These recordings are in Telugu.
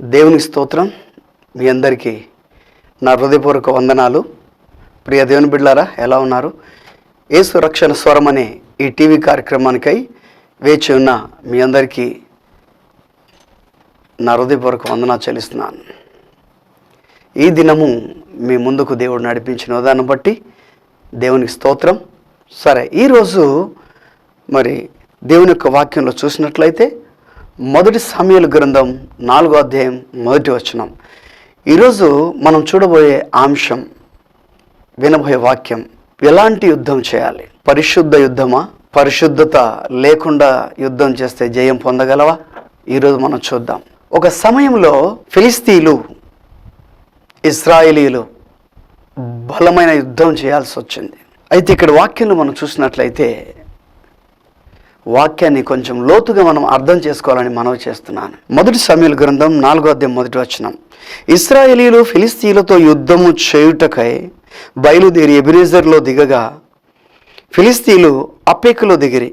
దేవునికి స్తోత్రం. మీ అందరికీ నా హృదయపూర్వక వందనాలు. ప్రియ దేవుని బిడ్లారా ఎలా ఉన్నారు? యేసు రక్షణ స్వరం అనే ఈ టీవీ కార్యక్రమానికై వేచి ఉన్న మీ అందరికీ నా హృదయపూర్వక వందనాలు చెల్లిస్తున్నాను. ఈ దినము మీ ముందుకు దేవుడు నడిపించిన దాన్ని బట్టి దేవునికి స్తోత్రం. సరే ఈరోజు మరి దేవుని యొక్క వాక్యంలో చూసినట్లయితే మొదటి సమయాల గ్రంథం నాలుగో అధ్యాయం మొదటి వచనం. ఈరోజు మనం చూడబోయే అంశం వినబోయే వాక్యం ఎలాంటి యుద్ధం చేయాలి? పరిశుద్ధ యుద్ధమా? పరిశుద్ధత లేకుండా యుద్ధం చేస్తే జయం పొందగలవా? ఈరోజు మనం చూద్దాం. ఒక సమయంలో ఫిలిస్తీన్లు ఇస్రాయేలీలు బలమైన యుద్ధం చేయాల్సి వచ్చింది. అయితే ఇక్కడ వాక్యంలో మనం చూసినట్లయితే వాక్యాన్ని కొంచెం లోతుగా మనం అర్థం చేసుకోవాలని మనవి చేస్తున్నాను. మొదటి సమయాల గ్రంథం నాలుగో అధ్యాయం మొదటి వచనం. ఇస్రాయేలీలు ఫిలిస్తీన్లతో యుద్ధము చేయుటకై బయలుదేరి ఎబిరేజర్లో దిగగా ఫిలిస్తీన్లు అప్పేకులో దిగిరి.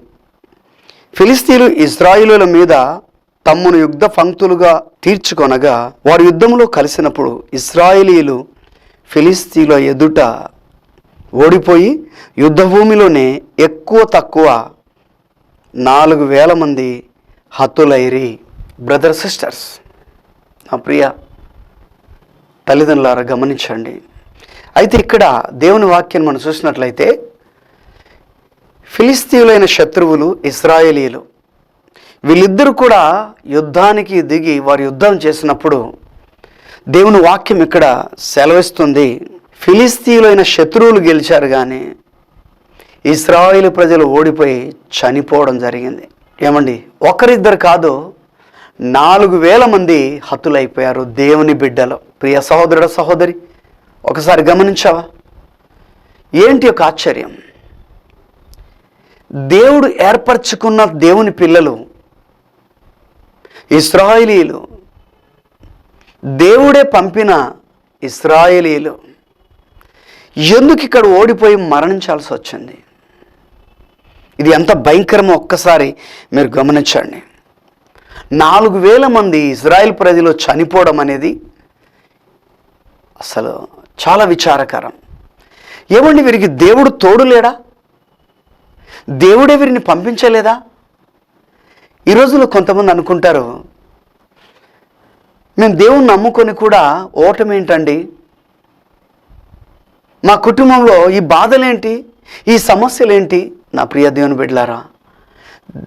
ఫిలిస్తీన్లు ఇజ్రాయిలుల మీద తమ్మును యుద్ధ పంక్తులుగా తీర్చుకొనగా వారు యుద్ధంలో కలిసినప్పుడు ఇస్రాయేలీలు ఫిలిస్తీన్ల ఎదుట ఓడిపోయి యుద్ధభూమిలోనే ఎక్కువ తక్కువ నాలుగు వేల మంది హతులైరి బ్రదర్ సిస్టర్స్. నా ప్రియ తల్లిదండ్రులారా గమనించండి. అయితే ఇక్కడ దేవుని వాక్యాన్ని మనం చూసినట్లయితే ఫిలిస్తీయులైన శత్రువులు ఇస్రాయేలీలు వీళ్ళిద్దరూ కూడా యుద్ధానికి దిగి వారు యుద్ధం చేసినప్పుడు దేవుని వాక్యం ఇక్కడ సెలవిస్తుంది. ఫిలిస్తీయులైన శత్రువులు గెలిచారు కానీ ఇస్రాయిల్ ప్రజలు ఓడిపోయి చనిపోవడం జరిగింది. ఏమండి? ఒకరిద్దరు కాదు నాలుగు వేల మంది హతులైపోయారు దేవుని బిడ్డలు. ప్రియ సహోదరుడ సహోదరి ఒకసారి గమనించావా? ఏంటి ఒక ఆశ్చర్యం? దేవుడు ఏర్పరచుకున్న దేవుని పిల్లలు ఇస్రాయిలీలు. దేవుడే పంపిన ఇస్రాయేలీలు. ఎందుకు ఇక్కడ ఓడిపోయి మరణించాల్సి వచ్చింది? ఇది ఎంత భయంకరమో ఒక్కసారి మీరు గమనించండి. నాలుగు వేల మంది ఇజ్రాయెల్ ప్రజలు చనిపోవడం అనేది అసలు చాలా విచారకరం. ఏమండి వీరికి దేవుడు తోడు లేడా? దేవుడే వీరిని పంపించలేదా? ఈ రోజుల్లో కొంతమంది అనుకుంటారు మేము దేవుణ్ణి నమ్ముకొని కూడా ఓటమేంటండి మా కుటుంబంలో ఈ బాధలేంటి? ఈ సమస్యలేంటి? నా ప్రియ దేవుని బిడ్డలారా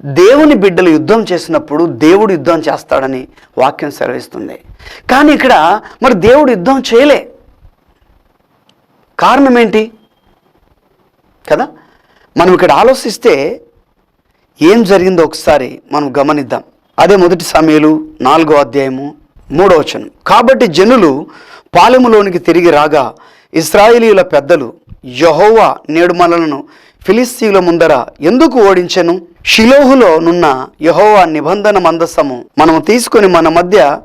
దేవుని బిడ్డలు యుద్ధం చేసినప్పుడు దేవుడు యుద్ధం చేస్తాడని వాక్యం సెలవిస్తుంది. కానీ ఇక్కడ మరి దేవుడు యుద్ధం చేయలే. కారణం ఏంటి కదా? మనం ఇక్కడ ఆలోచిస్తే ఏం జరిగిందో ఒకసారి మనం గమనిద్దాం. అదే మొదటి సమయలు నాలుగో అధ్యాయము మూడో వచనం. కాబట్టి జనులు పాలెములోనికి తిరిగి రాగా ఇస్రాయేలీల పెద్దలు యహోవా నేడు మనలను ఫిలిస్తీన్ల ముందర ఎందుకు ఓడించెను? షిలోహులో నున్న యహోవా నిబంధన మందస్సము మనము తీసుకొని మన మధ్య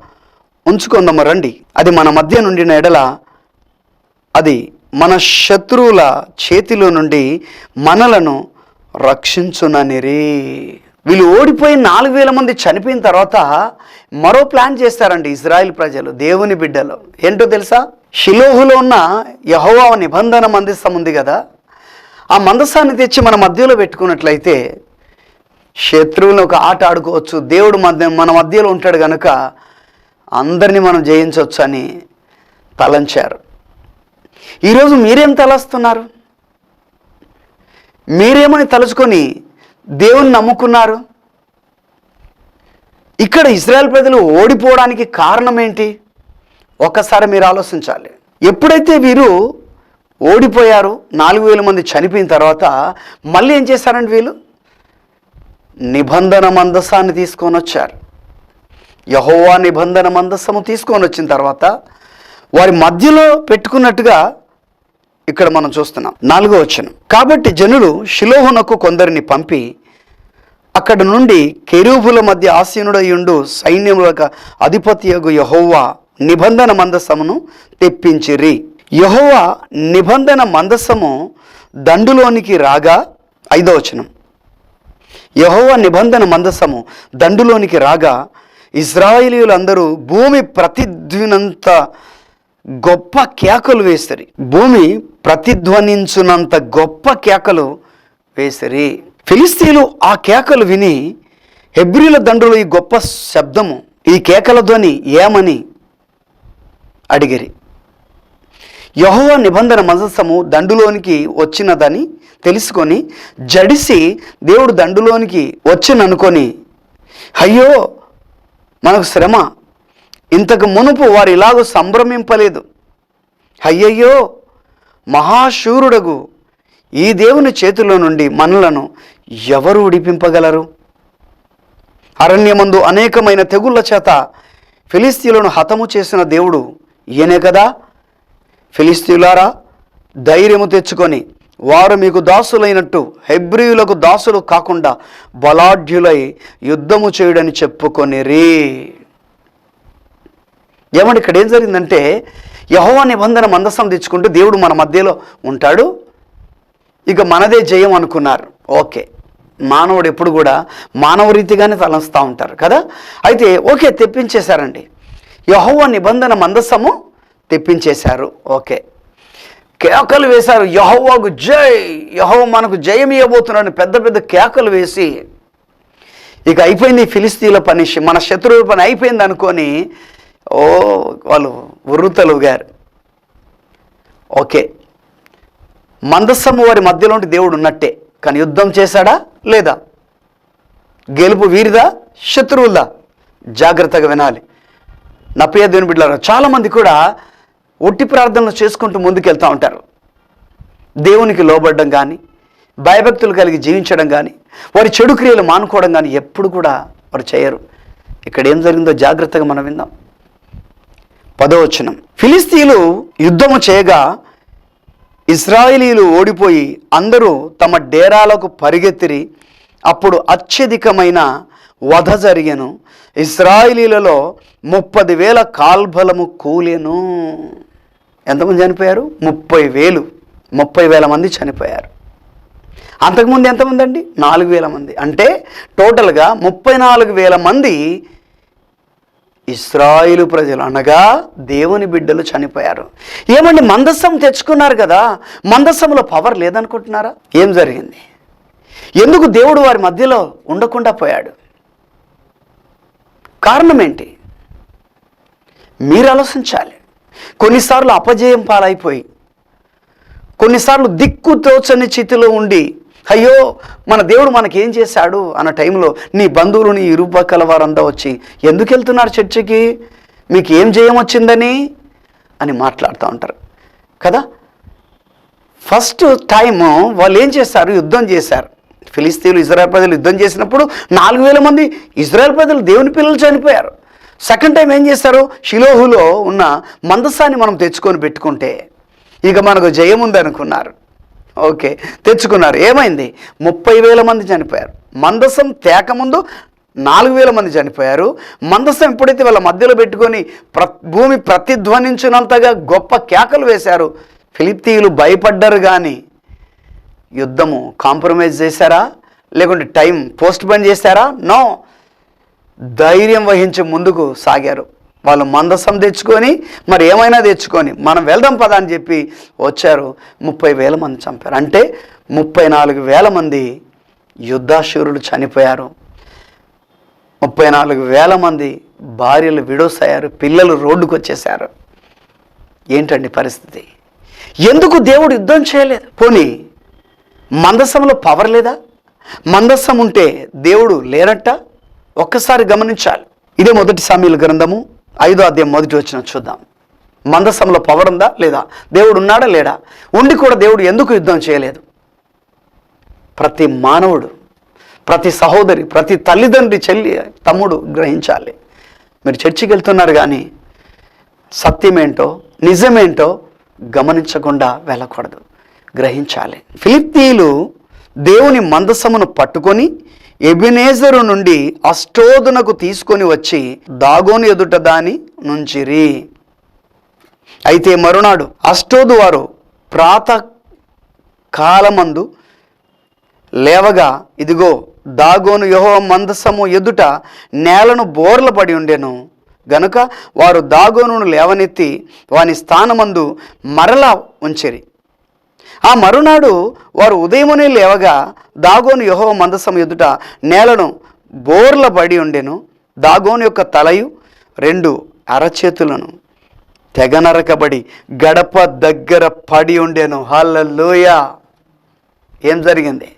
ఉంచుకుందాము రండి. అది మన మధ్య నుండిన ఎడల అది మన శత్రువుల చేతిలో నుండి మనలను రక్షించుననిరి. వీళ్ళు ఓడిపోయి నాలుగు వేల మంది చనిపోయిన తర్వాత మరో ప్లాన్ చేస్తారండి ఇజ్రాయెల్ ప్రజలు దేవుని బిడ్డలు. ఏంటో తెలుసా? షిలోహులో ఉన్న యహోవా నిబంధన మందిస్తం ఉంది కదా. ఆ మందసాన్ని తెచ్చి మన మధ్యలో పెట్టుకున్నట్లయితే శత్రువుని ఒక ఆట ఆడుకోవచ్చు. దేవుడు మధ్య మన మధ్యలో ఉంటాడు కనుక అందరినీ మనం జయించవచ్చు అని తలంచారు. ఈరోజు మీరేం తలస్తున్నారు? మీరేమని తలుచుకొని దేవుని నమ్ముకున్నారు? ఇక్కడ ఇజ్రాయెల్ ప్రజలు ఓడిపోవడానికి కారణం ఏంటి? ఒక్కసారి మీరు ఆలోచించాలి. ఎప్పుడైతే వీరు ఓడిపోయారు నాలుగు వేల మంది చనిపోయిన తర్వాత మళ్ళీ ఏం చేశారండి వీళ్ళు? నిబంధన మందసాన్ని తీసుకొని వచ్చారు. యహోవా నిబంధన మందస్సము తీసుకొని వచ్చిన తర్వాత వారి మధ్యలో పెట్టుకున్నట్టుగా ఇక్కడ మనం చూస్తున్నాం. నాలుగో వచ్చిన కాబట్టి జనులు శిలోహునకు కొందరిని పంపి అక్కడ నుండి కెరూబుల మధ్య ఆసీనుడయుండు సైన్యముల అధిపతి యహోవా నిబంధన మందసమును తెప్పించిరి. యహోవా నిబంధన మందసము దండులోనికి రాగా ఐదో వచనం. యహోవా నిబంధన మందసము దండులోనికి రాగా ఇజ్రాయిలీలందరూ భూమి ప్రతిధ్వనంత గొప్ప కేకలు వేసరి. భూమి ప్రతిధ్వనించునంత గొప్ప కేకలు వేసరి. ఫిలిస్తీన్లు ఆ కేకలు విని హెబ్రిల దండులు ఈ గొప్ప శబ్దము ఈ కేకల ధ్వని ఏమని అడిగిరి. యహోవ నిబంధన మందసము దండులోనికి వచ్చినదని తెలుసుకొని జడిసి దేవుడు దండులోనికి వచ్చిననుకొని అయ్యో మనకు శ్రమ. ఇంతకు మునుపు వారు ఇలాగూ సంభ్రమింపలేదు. అయ్యయ్యో మహాశూరుడగు ఈ దేవుని చేతిలో నుండి మనలను ఎవరు ఉడిపింపగలరు అరణ్యమందు అనేకమైన తెగుళ్ళ చేత ఫిలిస్తీన్లను హతము చేసిన దేవుడు ఈయనే కదా? ఫిలిస్తీయులారా ధైర్యము తెచ్చుకొని వారు మీకు దాసులైనట్టు హెబ్రియులకు దాసులు కాకుండా బలాఢ్యులై యుద్ధము చేయడని చెప్పుకొనిరి. ఏమంటే ఇక్కడ ఏం జరిగిందంటే యహోవా నిబంధన మందసం తెచ్చుకుంటూ దేవుడు మన మధ్యలో ఉంటాడు. ఇక మనదే జయం అనుకున్నారు. ఓకే. మానవుడు ఎప్పుడు కూడా మానవ రీతిగానే తలంస్తూ ఉంటారు కదా? అయితే ఓకే తెప్పించేశారండి. యహోవ నిబంధన మందసము తెప్పించేశారు. ఓకే. కేకలు వేశారు. యహోవాకు జై. యహోవ మనకు జయం ఇవ్వబోతున్నాడు పెద్ద పెద్ద కేకలు వేసి ఇక అయిపోయింది ఫిలిస్తీన్ల పని. మన శత్రువుల పని అయిపోయింది అనుకొని ఓ వాళ్ళు ఉర్రుతలు గారు. ఓకే. మందస్సము వారి మధ్యలోంటి దేవుడు ఉన్నట్టే. కానీ యుద్ధం చేశాడా? లేదా? గెలుపు వీరిదా? శత్రువులదా? జాగ్రత్తగా వినాలి. నా ప్రియ దేవుని బిడ్డలారా చాలామంది కూడా ఒట్టి ప్రార్థనలు చేసుకుంటూ ముందుకెళ్తూ ఉంటారు. దేవునికి లోబడడం కానీ భయభక్తులు కలిగి జీవించడం కానీ వారి చెడు క్రియలు మానుకోవడం కానీ ఎప్పుడు కూడా వారు చేయరు. ఇక్కడ ఏం జరిగిందో జాగ్రత్తగా మనం విందాం. పదవచనం ఫిలిస్తీన్లు యుద్ధము చేయగా ఇస్రాయేలీలు ఓడిపోయి అందరూ తమ డేరాలకు పరిగెత్తిరి అప్పుడు అత్యధికమైన వధ జరిగను. ఇస్రాయిలీలలో ముప్పది వేల కాల్బలము కూలెను. ఎంతమంది చనిపోయారు? ముప్పై వేలు. ముప్పై వేల మంది చనిపోయారు. అంతకుముందు ఎంతమంది అండి? నాలుగు వేల మంది. అంటే టోటల్గా ముప్పై నాలుగు వేల మంది ఇస్రాయిలు ప్రజలు అనగా దేవుని బిడ్డలు చనిపోయారు. ఏమండి? మందస్సం తెచ్చుకున్నారు కదా. మందస్సంలో పవర్ లేదనుకుంటున్నారా? ఏం జరిగింది? ఎందుకు దేవుడు వారి మధ్యలో ఉండకుండా పోయాడు? కారణం ఏంటి? మీరు ఆలోచించాలి. కొన్నిసార్లు అపజయం పాలైపోయి కొన్నిసార్లు దిక్కు తోచని స్థితిలో ఉండి అయ్యో మన దేవుడు మనకేం చేశాడు అన్న టైంలో నీ బంధువులు నీ ఇరుపక్కల వారంతా వచ్చి ఎందుకు వెళ్తున్నారు చర్చికి? మీకు ఏం జయం వచ్చిందని? అని మాట్లాడుతూ ఉంటారు. కదా? ఫస్ట్ టైము వాళ్ళు ఏం చేస్తారు యుద్ధం చేశారు. ఫిలిస్తీన్లు ఇజ్రాయల్ ప్రజలు యుద్ధం చేసినప్పుడు నాలుగు వేల మంది ఇజ్రాయెల్ ప్రజలు దేవుని పిల్లలు చనిపోయారు. సెకండ్ టైం ఏం చేస్తారు? షిలోహులో ఉన్న మందసాన్ని మనం తెచ్చుకొని పెట్టుకుంటే ఇక మనకు జయం ఓకే తెచ్చుకున్నారు. ఏమైంది? ముప్పై వేల మంది చనిపోయారు. మందసం తేకముందు నాలుగు వేల మంది చనిపోయారు. మందసం ఎప్పుడైతే వాళ్ళ మధ్యలో పెట్టుకొని ప్ర భూమి ప్రతిధ్వనించినంతగా గొప్ప కేకలు వేశారు ఫిలిప్తీయులు భయపడ్డారు కానీ యుద్ధము కాంప్రమైజ్ చేశారా? లేకుంటే టైం పోస్ట్ పోన్ చేశారా నో. ధైర్యం వహించి ముందుకు సాగారు. వాళ్ళు మందసం తెచ్చుకొని మరి ఏమైనా తెచ్చుకొని మనం వెళ్దాం పదా అని చెప్పి వచ్చారు. ముప్పై వేల మంది చంపారు. అంటే ముప్పై నాలుగు వేల మంది యుద్ధాశూరులు చనిపోయారు. ముప్పై నాలుగు వేల మంది భార్యలు విడోస్ అయ్యారు పిల్లలు రోడ్డుకు వచ్చేసారు. ఏంటండి పరిస్థితి? ఎందుకు దేవుడు యుద్ధం చేయలేదు? పోనీ మందసంలో పవర్ లేదా? మందసం ఉంటే దేవుడు లేనట్ట? ఒక్కసారి గమనించాలి. ఇదే మొదటి సామీల గ్రంథము ఐదో అధ్యాయం మొదటి వచ్చిన చూద్దాం. మందసంలో పవర్ ఉందా లేదా? దేవుడు ఉన్నాడా లేడా? ఉండి కూడా దేవుడు ఎందుకు యుద్ధం చేయలేదు? ప్రతి మానవుడు ప్రతి సహోదరి ప్రతి తల్లిదండ్రి చెల్లి తమ్ముడు గ్రహించాలి. మీరు చర్చికి వెళ్తున్నారు కానీ సత్యమేంటో నిజమేంటో గమనించకుండా వెళ్ళకూడదు. గ్రహించాలి. ఫిలిప్తీలు దేవుని మందసమును పట్టుకొని ఎబినేజరు నుండి అష్టోదునకు తీసుకొని వచ్చి దాగోను ఎదుట దాని నుంచిరి. అయితే మరునాడు అష్టోదు వారు ప్రాత కాలమందు లేవగా ఇదిగో దాగోను యహో మందసము ఎదుట నేలను బోర్ల పడి ఉండెను. గనుక వారు దాగోనును లేవనెత్తి వాని స్థానమందు మరలా ఉంచిరి. ఆ మరునాడు వారు ఉదయమునే లేవగా దాగోను యహో మందసం ఎదుట నేలను బోర్ల పడి ఉండెను. దాగోను యొక్క తలయు రెండు అరచేతులను. తెగ నరకబడి గడప దగ్గర పడి ఉండేను. హల్లెలూయ! ఏం జరిగింది?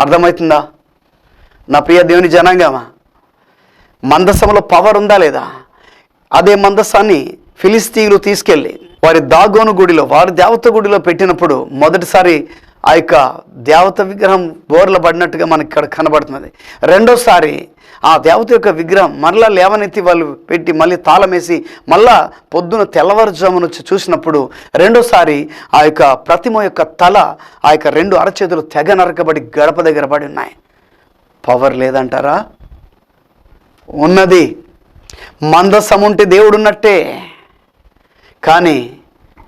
అర్థమవుతుందా? నా ప్రియ దేవుని జనాంగమా మందసంలో పవర్ ఉందా లేదా? అదే మందసాన్ని ఫిలిస్తీన్లు తీసుకెళ్ళి వారి దాగోను గుడిలో వారి దేవత గుడిలో పెట్టినప్పుడు మొదటిసారి ఆ యొక్క దేవత విగ్రహం బోర్ల పడినట్టుగా మనకి ఇక్కడ కనబడుతున్నది. రెండోసారి ఆ దేవత యొక్క విగ్రహం మరలా లేవనెత్తి వాళ్ళు పెట్టి మళ్ళీ తాళమేసి మళ్ళా పొద్దున తెల్లవారుజామున వచ్చి చూసినప్పుడు రెండోసారి ఆ యొక్క ప్రతిమ యొక్క తల ఆ యొక్క రెండు అరచేతులు తెగ నరకబడి గడప దగ్గర పడి ఉన్నాయి. పవర్ లేదంటారా? ఉన్నది. మందసం ఉంటే దేవుడు ఉన్నట్టే కానీ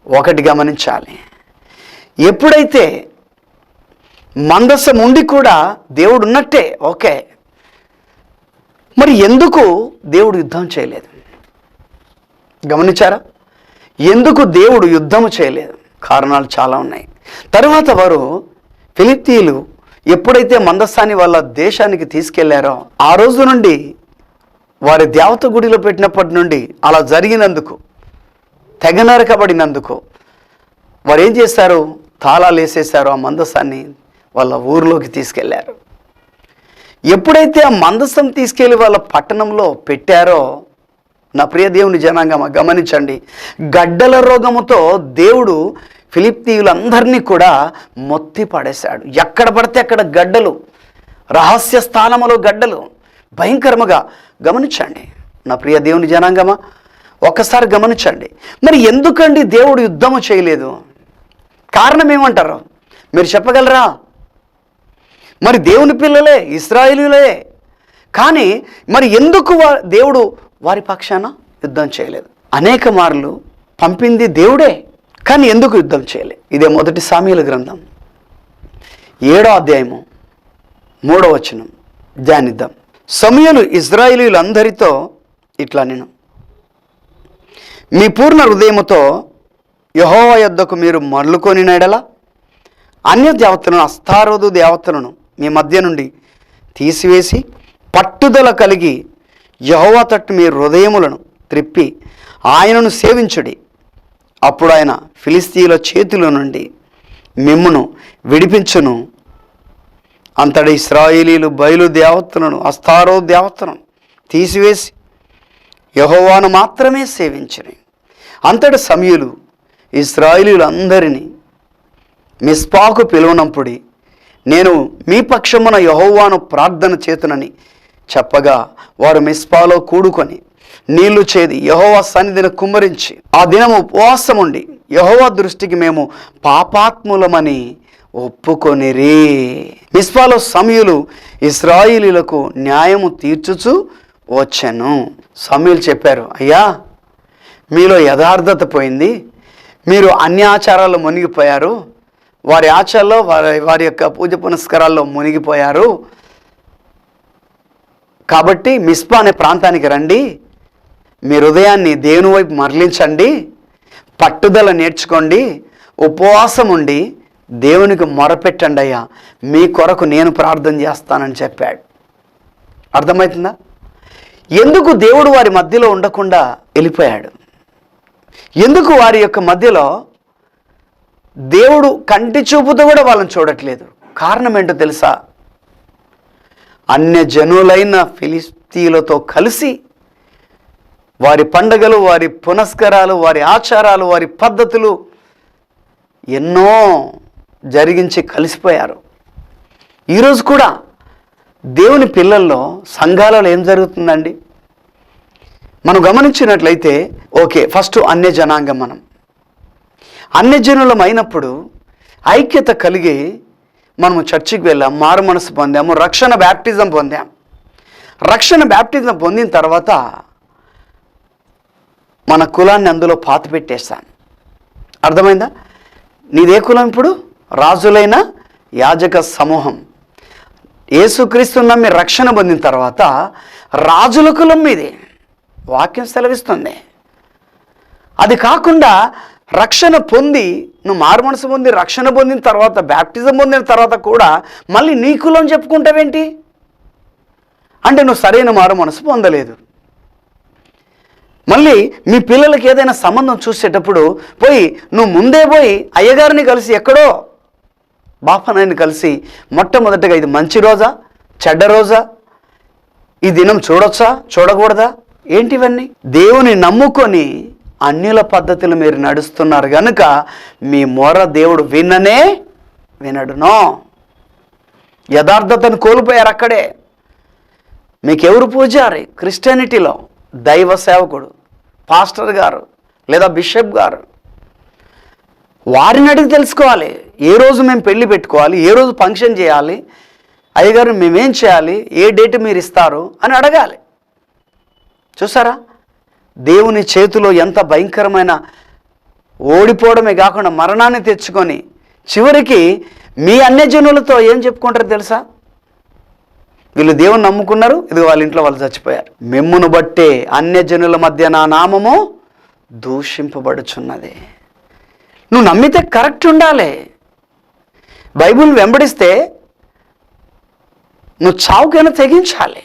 ఒకటి గమనించాలి. ఎప్పుడైతే మందసం ఉండి కూడా దేవుడు ఉన్నట్టే ఓకే. మరి ఎందుకు దేవుడు యుద్ధం చేయలేదు? గమనించారా? ఎందుకు దేవుడు యుద్ధము చేయలేదు? కారణాలు చాలా ఉన్నాయి. తర్వాత వారు ఫిలిస్తీన్లు ఎప్పుడైతే మందస్థాని వాళ్ళ దేశానికి తీసుకెళ్ళారో ఆ రోజు నుండి వారి దేవత గుడిలో పెట్టినప్పటి నుండి అలా జరిగినందుకు తెగ నరకబడినందుకు వారు ఏం చేశారు? తాళాలు వేసేసారు ఆ మందసాన్ని వాళ్ళ ఊరిలోకి తీసుకెళ్ళారు. ఎప్పుడైతే ఆ మందసం తీసుకెళ్ళి వాళ్ళ పట్టణంలో పెట్టారో నా ప్రియ దేవుని జనాంగమ గమనించండి. గడ్డల రోగముతో దేవుడు ఫిలిప్తీయులందరినీ కూడా మొత్తి పడేశాడు. ఎక్కడ పడితే అక్కడ గడ్డలు రహస్య స్థానములో గడ్డలు. భయంకరముగా గమనించండి. నా ప్రియ దేవుని జనాంగమా ఒక్కసారి గమనించండి. మరి ఎందుకండి దేవుడు యుద్ధము చేయలేదు? కారణం ఏమంటారు? మీరు చెప్పగలరా? మరి దేవుని పిల్లలే ఇస్రాయేలీలే. కానీ మరి ఎందుకు వా దేవుడు వారి పక్షాన యుద్ధం చేయలేదు? అనేక మార్లు పంపింది దేవుడే కానీ ఎందుకు యుద్ధం చేయలే? ఇదే మొదటి సామీల గ్రంథం. ఏడో అధ్యాయము మూడో వచనం. ధ్యానిద్దాం. సమయలు ఇజ్రాయిలీలందరితో ఇట్లా నేను మీ పూర్ణ హృదయముతో యహోవ యొద్దకు మీరు మరలుకొని నెడల. అన్య దేవతలను అస్తారోధు దేవతలను మీ మధ్య నుండి తీసివేసి పట్టుదల కలిగి యహోవా తట్టు మీ హృదయములను త్రిప్పి ఆయనను సేవించుడి. అప్పుడు ఆయన ఫిలిస్తీన్ల చేతిలో నుండి మిమ్మును విడిపించును. అంతటి ఇస్రాయేలీలు బయలు దేవతలను అస్తారో దేవతలను తీసివేసి యహోవాను మాత్రమే సేవించని అంతటి సమయులు ఇస్రాయిలీలందరినీ మిస్పాకు పిలువనప్పుడే నేను మీ పక్షమున యహోవాను ప్రార్థన చేతునని చెప్పగా వారు మిస్పాలో కూడుకొని నీళ్ళు చేది యహోవా సన్నిధిని కుమ్మరించి ఆ దినము ఉపవాసం ఉండి యహోవా దృష్టికి మేము పాపాత్ములమని ఒప్పుకొనిరే. మిస్పాలో సమయులు ఇస్రాయిలీలకు న్యాయము తీర్చుచు వచ్చాను. సమయులు చెప్పారు అయ్యా మీలో యథార్థత పోయింది. మీరు అన్ని ఆచారాల్లో మునిగిపోయారు. వారి ఆచారాల్లో వారి వారి యొక్క పూజ పునస్కారాల్లో మునిగిపోయారు. కాబట్టి మిస్పా అనే ప్రాంతానికి రండి. మీ హృదయాన్ని దేవుని వైపు మరలించండి. పట్టుదల నేర్చుకోండి. ఉపవాసం ఉండి దేవునికి మొరపెట్టండి అయ్యా. మీ కొరకు నేను ప్రార్థన చేస్తానని చెప్పాడు. అర్థమవుతుందా? ఎందుకు దేవుడు వారి మధ్యలో ఉండకుండా వెళ్ళిపోయాడు? ఎందుకు వారి యొక్క మధ్యలో దేవుడు కంటి చూపుతో కూడా వాళ్ళని చూడట్లేదు? కారణం ఏంటో తెలుసా? అన్య జనులైన ఫిలిస్తీలతో కలిసి వారి పండగలు వారి పునస్కారాలు వారి ఆచారాలు వారి పద్ధతులు ఎన్నో జరిగించి కలిసిపోయారు. ఈరోజు కూడా దేవుని పిల్లల్లో సంఘాలలో ఏం జరుగుతుందండి? మనం గమనించినట్లయితే ఓకే ఫస్ట్ అన్య జనాంగం మనం. అన్యజనులం అయినప్పుడు ఐక్యత కలిగి మనము చర్చికి వెళ్ళాం మారు మనసు పొందాము రక్షణ బ్యాప్టిజం పొందాం. రక్షణ బ్యాప్టిజం పొందిన తర్వాత మన కులాన్ని అందులో పాత పెట్టేస్తాను అర్థమైందా? నీదే కులం ఇప్పుడు? రాజులైన యాజక సమూహం. యేసుక్రీస్తు నమ్మి రక్షణ పొందిన తర్వాత రాజుల కులం ఇది వాక్యం సెలవిస్తుంది. అది కాకుండా రక్షణ పొంది నువ్వు మారు మనసు పొంది రక్షణ పొందిన తర్వాత బ్యాప్టిజం పొందిన తర్వాత కూడా మళ్ళీ నీ కులం చెప్పుకుంటావేంటి? అంటే నువ్వు సరైన మారు మనసు పొందలేదు. మళ్ళీ మీ పిల్లలకి ఏదైనా సంబంధం చూసేటప్పుడు పోయి నువ్వు ముందే పోయి అయ్యగారిని కలిసి ఎక్కడో బాపనాయన్ని కలిసి మొట్టమొదటిగా ఇది మంచి రోజా చెడ్డ రోజా? ఈ దినం చూడొచ్చా చూడకూడదా? ఏంటివన్నీ దేవుని నమ్ముకొని అన్యుల పద్ధతులు మీరు నడుస్తున్నారు కనుక మీ మొర దేవుడు విననే వినడునో. యథార్థతను కోల్పోయారు అక్కడే. మీకెవరు పూజారి? క్రిస్టియానిటీలో దైవ సేవకుడు పాస్టర్ గారు లేదా బిషప్ గారు? వారిని అడిగి తెలుసుకోవాలి. ఏ రోజు మేము పెళ్ళి పెట్టుకోవాలి ఏ రోజు ఫంక్షన్ చేయాలి అయ్యగారు మేమేం చేయాలి ఏ డేట్ మీరు ఇస్తారు అని అడగాలి. చూసారా? దేవుని చేతిలో ఎంత భయంకరమైన ఓడిపోవడమే కాకుండా మరణాన్ని తెచ్చుకొని చివరికి మీ అన్యజనులతో ఏం చెప్పుకుంటారో తెలుసా? వీళ్ళు దేవుని నమ్ముకున్నారు ఇది వాళ్ళ ఇంట్లో వాళ్ళు చచ్చిపోయారు. మిమ్మును బట్టే అన్యజనుల మధ్య నా నామము దూషింపబడుచున్నది. నువ్వు నమ్మితే కరెక్ట్ ఉండాలి. బైబిల్ వెంబడిస్తే నువ్వు చావుకైనా తెగించాలి.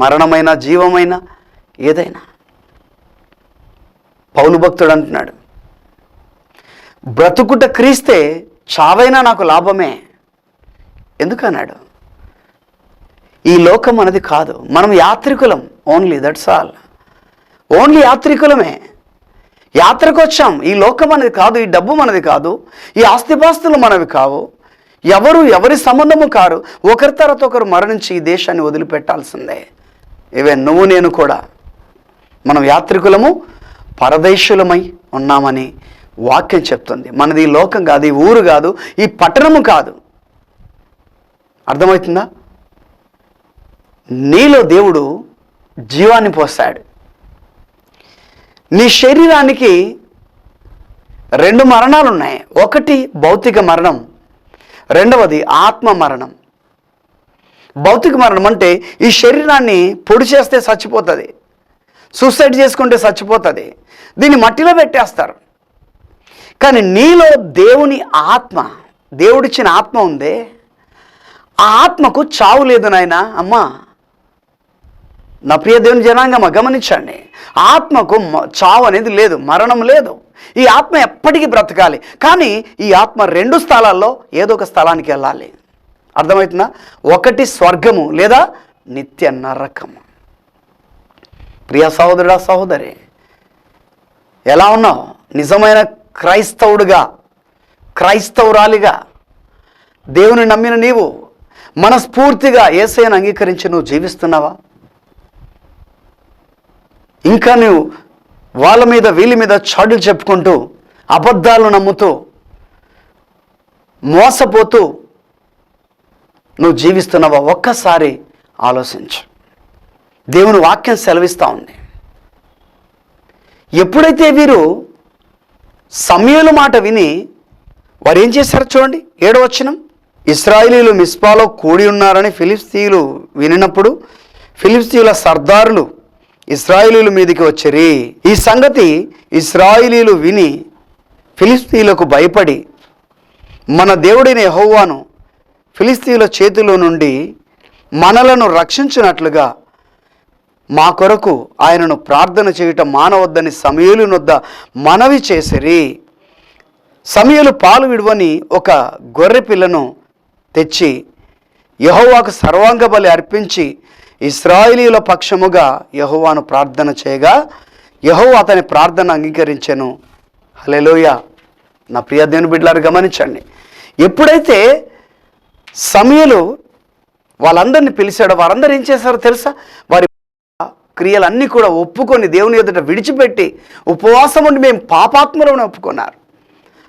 మరణమైన జీవమైన ఏదైనా. పౌలు భక్తుడు అంటున్నాడు బ్రతుకుట క్రీస్తే చావైనా నాకు లాభమే. ఎందుకన్నాడు? ఈ లోకం అనేది కాదు. మనం యాత్రికులం. ఓన్లీ దట్స్ ఆల్ ఓన్లీ యాత్రికులమే. యాత్రకు వచ్చాం ఈ లోకం అనేది కాదు ఈ డబ్బు మనది కాదు ఈ ఆస్తిపాస్తులు మనవి కావు. ఎవరు ఎవరి సంబంధము కారు ఒకరి తర్వాత ఒకరు మరణించి ఈ దేశాన్ని వదిలిపెట్టాల్సిందే. ఇవే నువ్వు నేను కూడా. మనం యాత్రికులము పరదేశులమై ఉన్నామని వాక్యం చెప్తుంది. మనది ఈ లోకం కాదు ఈ ఊరు కాదు ఈ పట్టణము కాదు. అర్థమవుతుందా? నీలో దేవుడు జీవాన్ని పోస్తాడు నీ శరీరానికి రెండు మరణాలు ఉన్నాయి ఒకటి భౌతిక మరణం రెండవది ఆత్మ మరణం. భౌతిక మరణం అంటే ఈ శరీరాన్ని పొడి చేస్తే చచ్చిపోతుంది సూసైడ్ చేసుకుంటే చచ్చిపోతుంది దీన్ని మట్టిలో పెట్టేస్తారు. కానీ నీలో దేవుని ఆత్మ దేవుడిచ్చిన ఆత్మ ఉందే. ఆ ఆత్మకు చావు లేదు నాయన అమ్మా. నా ప్రియ దేవుని జనాంగమ గమనించండి. ఆత్మకు మ- చావు అనేది లేదు మరణం లేదు. ఈ ఆత్మ ఎప్పటికీ బ్రతకాలి. కానీ ఈ ఆత్మ రెండు స్థలాల్లో ఏదో ఒక స్థలానికి వెళ్ళాలి. అర్థమవుతుందా? ఒకటి స్వర్గము లేదా నిత్య నరకము. ప్రియ సహోదరుడా సహోదరి ఎలా ఉన్నావు? నిజమైన క్రైస్తవుడుగా క్రైస్తవురాలిగా దేవుని నమ్మిన నీవు మనస్ఫూర్తిగా ఏసైని అంగీకరించి నువ్వు జీవిస్తున్నావా? ఇంకా నువ్వు వాళ్ళ మీద వీళ్ళ మీద చాడులు చెప్పుకుంటూ అబద్ధాలు నమ్ముతూ మోసపోతూ నువ్వు జీవిస్తున్నావా? ఒక్కసారి ఆలోచించు. దేవుని వాక్యం సెలవిస్తూ ఉంది. ఎప్పుడైతే వీరు సమయలు మాట విని వారు ఏం చేశారు చూడండి? ఏడో వచ్చినం ఇస్రాయిలీలు మిస్పాలో కూడి ఉన్నారని ఫిలిస్తీయులు వినినప్పుడు ఫిలిస్తీయుల సర్దారులు ఇస్రాయిలీల మీదకి వచ్చిరి. ఈ సంగతి ఇస్రాయిలీలు విని ఫిలిస్తీయులకు భయపడి మన దేవుడిని హోవాను ఫిలిస్తీన్ల చేతిలో నుండి మనలను రక్షించినట్లుగా మా కొరకు ఆయనను ప్రార్థన చేయటం మానవద్దని సమయలునొద్ద మనవి చేసిరి. సమయలు పాలు విడువని ఒక గొర్రె పిల్లను తెచ్చి యహోవాకు సర్వాంగ బలి అర్పించి ఇస్రాయిలీల పక్షముగా యహోవాను ప్రార్థన చేయగా యహో అతని ప్రార్థన అంగీకరించెను. హలెలోయ నా ప్రియ దేవుని బిడ్డలారు గమనించండి. ఎప్పుడైతే సమయలు వాళ్ళందరిని పిలిచాడో వారందరూ ఏం చేశారో తెలుసా? వారి క్రియలన్నీ కూడా ఒప్పుకొని దేవుని ఎదుట విడిచిపెట్టి ఉపవాసం ఉండి మేము పాపాత్మలను ఒప్పుకున్నారు.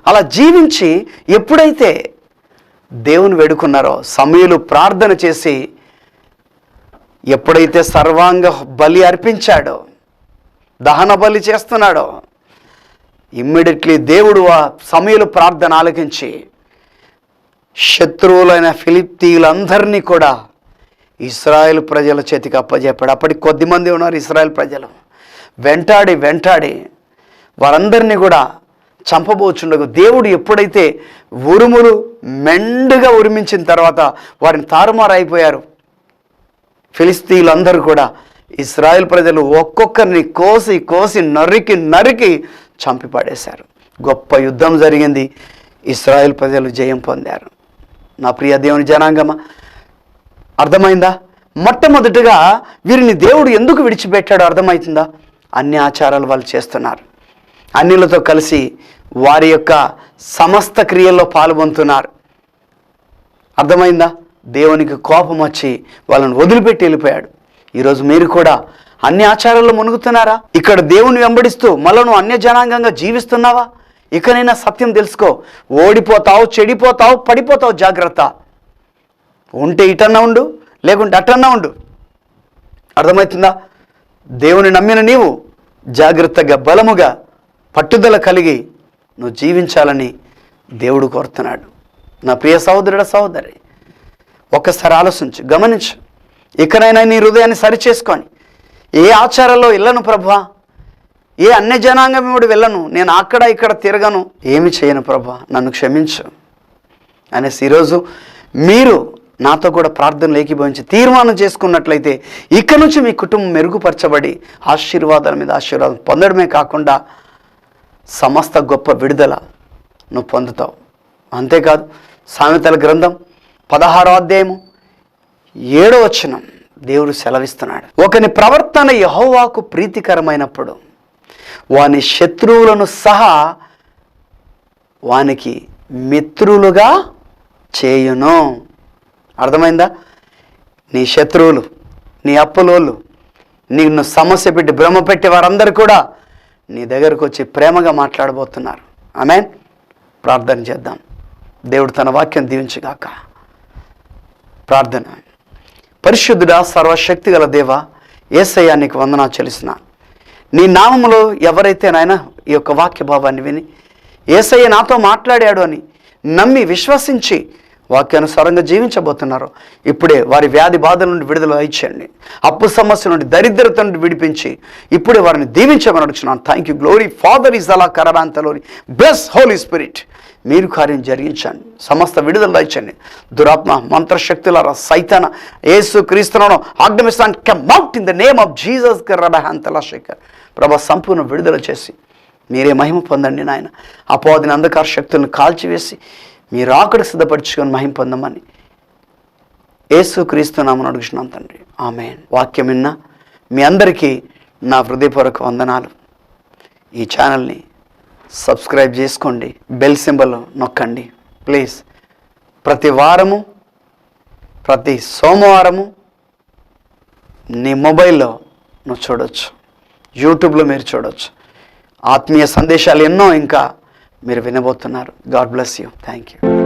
అలా జీవించి ఎప్పుడైతే దేవుని వేడుకున్నారో సమయలు ప్రార్థన చేసి ఎప్పుడైతే సర్వాంగ బలి అర్పించాడో దహన బలి చేస్తున్నాడో ఇమ్మీడియట్లీ దేవుడు ఆ సమయలు ప్రార్థన ఆలకించి శత్రువులైన ఫిలిప్తీయులందరినీ కూడా ఇస్రాయేల్ ప్రజల చేతికి అప్పజెప్పాడు అప్పటికి కొద్ది మంది ఉన్నారు ఇస్రాయేల్ ప్రజలు. వెంటాడి వెంటాడి వారందరినీ కూడా చంపబోచుండగా దేవుడు ఎప్పుడైతే ఉరుములు మెండుగా ఉరిమించిన తర్వాత వారిని తారుమారు అయిపోయారు. ఫిలిస్తీన్లందరూ కూడా ఇస్రాయల్ ప్రజలు ఒక్కొక్కరిని కోసి కోసి నరికి నరికి చంపి పడేశారు గొప్ప యుద్ధం జరిగింది. ఇస్రాయల్ ప్రజలు జయం పొందారు. నా ప్రియ దేవుని జనాంగమ అర్థమైందా? మొట్టమొదటిగా వీరిని దేవుడు ఎందుకు విడిచిపెట్టాడో అర్థమవుతుందా అన్ని ఆచారాలు వాళ్ళు చేస్తున్నారు. అన్నిలతో కలిసి వారి యొక్క సమస్త క్రియల్లో పాల్గొంటున్నారు. అర్థమైందా? దేవునికి కోపం వచ్చి వాళ్ళని వదిలిపెట్టి వెళ్ళిపోయాడు. ఈరోజు మీరు కూడా అన్ని ఆచారాల్లో మునుగుతున్నారా? ఇక్కడ దేవుని వెంబడిస్తూ మళ్ళను నువ్వు అన్య జనాంగంగా జీవిస్తున్నావా ఇకనైనా సత్యం తెలుసుకో. ఓడిపోతావు చెడిపోతావు పడిపోతావు జాగ్రత్త. ఉంటే ఇటన్నా ఉండు లేకుంటే అటన్నా ఉండు. అర్థమవుతుందా? దేవుని నమ్మిన నీవు జాగ్రత్తగా బలముగా పట్టుదల కలిగి నువ్వు జీవించాలని దేవుడు కోరుతున్నాడు. నా ప్రియ సహోదరుడ సహోదరి ఒక్కసారి ఆలోచించు గమనించు. ఇకనైనా నీ హృదయాన్ని సరిచేసుకొని ఏ ఆచారాల్లో వెళ్ళను ప్రభా ఏ అన్య జనాంగముడు వెళ్ళను? నేను అక్కడ ఇక్కడ తిరగను. ఏమి చేయను ప్రభా నన్ను క్షమించు. అనేసి ఈరోజు మీరు నాతో కూడా ప్రార్థనలు ఏకీభవించి తీర్మానం చేసుకున్నట్లయితే ఇక నుంచి మీ కుటుంబం మెరుగుపరచబడి ఆశీర్వాదాల మీద ఆశీర్వాదం పొందడమే కాకుండా సమస్త గొప్ప విడుదల నువ్వు పొందుతావు. అంతేకాదు సామెతల గ్రంథం పదహారో అధ్యాయము ఏడో వచనం దేవుడు సెలవిస్తున్నాడు. ఒకని ప్రవర్తన యహోవాకు ప్రీతికరమైనప్పుడు వాని శత్రువులను సహా వానికి మిత్రులుగా చేయును. అర్థమైందా? నీ శత్రువులు నీ అప్పులోళ్ళు నిన్ను సమస్య పెట్టి భ్రమ పెట్టి వారందరూ కూడా నీ దగ్గరకు వచ్చి ప్రేమగా మాట్లాడబోతున్నారు. ఆమె ప్రార్థన చేద్దాం. దేవుడు తన వాక్యం దీవించుగాక. ప్రార్థన. పరిశుద్ధుడా సర్వశక్తి గల దేవ ఏసయ్యా నీకు వందనా చెల్లిసిన నీ నామంలో ఎవరైతే నాయన ఈ యొక్క వాక్య భావాన్ని విని ఏసయ్య నాతో మాట్లాడాడు అని నమ్మి విశ్వసించి వాక్యానుసారంగా జీవించబోతున్నారు ఇప్పుడే వారి వ్యాధి బాధల నుండి విడుదల ఇచ్చండి. అప్పు సమస్య నుండి దరిద్రత నుండి విడిపించి ఇప్పుడే వారిని దీవించమని అడుగుతున్నాను thank you glory father is అలా కరడాంతలోని బ్లెస్ హోలీ స్పిరిట్ మీరు కార్యం జరిగించండి. సమస్త విడుదల ఇచ్చండి. దురాత్మ మంత్రశక్తుల సైతాన ఏసు క్రీస్తులను ఆజ్ఞమిస్తాను come out in the name of Jesus రడహంతల Shekhar. ప్రభా సంపూర్ణ విడుదల చేసి మీరే మహిమ పొందండి నాయన. అపోదిన అంధకార శక్తులను కాల్చివేసి మీరు ఆకడ సిద్ధపరచుకొని మహిమ పొందమని ఏసు క్రీస్తు నామను అడుగుతున్నాం తండ్రి. ఆమె వాక్యం విన్న మీ అందరికీ నా హృదయపూర్వక వందనాలు. ఈ ఛానల్ని సబ్స్క్రైబ్ చేసుకోండి. బెల్ సింబల్ నొక్కండి. ప్లీజ్ ప్రతి వారము ప్రతి సోమవారము నీ మొబైల్లో నువ్వు చూడొచ్చు. యూట్యూబ్లో మీరు చూడొచ్చు. ఆత్మీయ సందేశాలు ఎన్నో ఇంకా మీరు వినబోతున్నారు. God bless you thank you